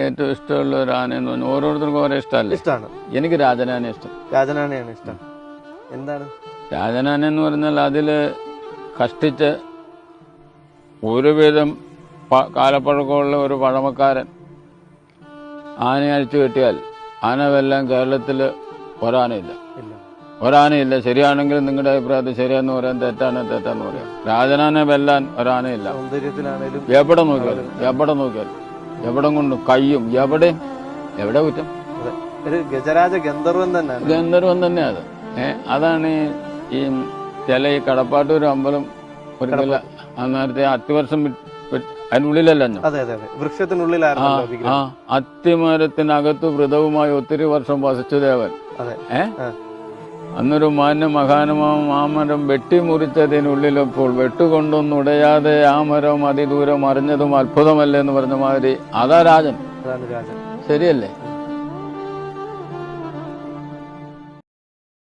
ഏറ്റവും ഇഷ്ടമുള്ള ഒരു ആന എന്ന് പറഞ്ഞാൽ ഓരോരുത്തർക്കും ഓരോ ഇഷ്ടമല്ലേ? ഇഷ്ടമാണ് എനിക്ക് രാജനാനെ ഇഷ്ടം. രാജനാനയാണ് ഇഷ്ടം. എന്താണ്? രാജനാന എന്ന് പറഞ്ഞാൽ അതിൽ കഷ്ടിച്ച് ഒരുവിധം കാലപ്പഴക്കമുള്ള ഒരു പഴമക്കാരൻ ആനയെ അഴിച്ചു കെട്ടിയാൽ ആന വെല്ലാൻ കേരളത്തിൽ ഒരാനയില്ല. ഇല്ല. ഒരാനയില്ല. ശരിയാണെങ്കിൽ നിങ്ങളുടെ അഭിപ്രായത്തിൽ ശരിയാന്ന് പറയാൻ തെറ്റാണ് തെറ്റാന്ന് പറയാം. രാജനാനെ വെല്ലാൻ ഒരാനയില്ല. എവിടെ നോക്കിയാലും എവിടെ നോക്കിയാലും. എവിടെ കൊണ്ടും കയ്യും എവിടെ? എവിടെ കുറ്റം? ഒരു ഗജരാജ ഗന്ധർവൻ തന്നെയാണ്. ഗന്ധർവൻ തന്നെ അത്. ഏഹ് അതാണ് ഈ- ചില ഈ കടപ്പാട്ടൂർ അമ്പലം ഒരു നേരത്തെ അത്തിവർഷം അതിനുള്ളിലല്ലോ വൃക്ഷത്തിനുള്ളിലായിരുന്നു അത്തിമരത്തിനകത്ത് വ്രതവുമായി ഒത്തിരി വർഷം വസിച്ചു ദേവൻ. അതെ. ഏ? ആ. അന്നൊരു മാന്യ മഹാനുമാം ആ മരം വെട്ടിമുറിച്ചതിനുള്ളിലപ്പോൾ വെട്ടുകൊണ്ടൊന്നും ഉടയാതെ ആ മരം അതിദൂരം അറിഞ്ഞതും അത്ഭുതമല്ലേ എന്ന് പറഞ്ഞ മാതിരി. അതാ രാജൻ. ശരിയല്ലേ.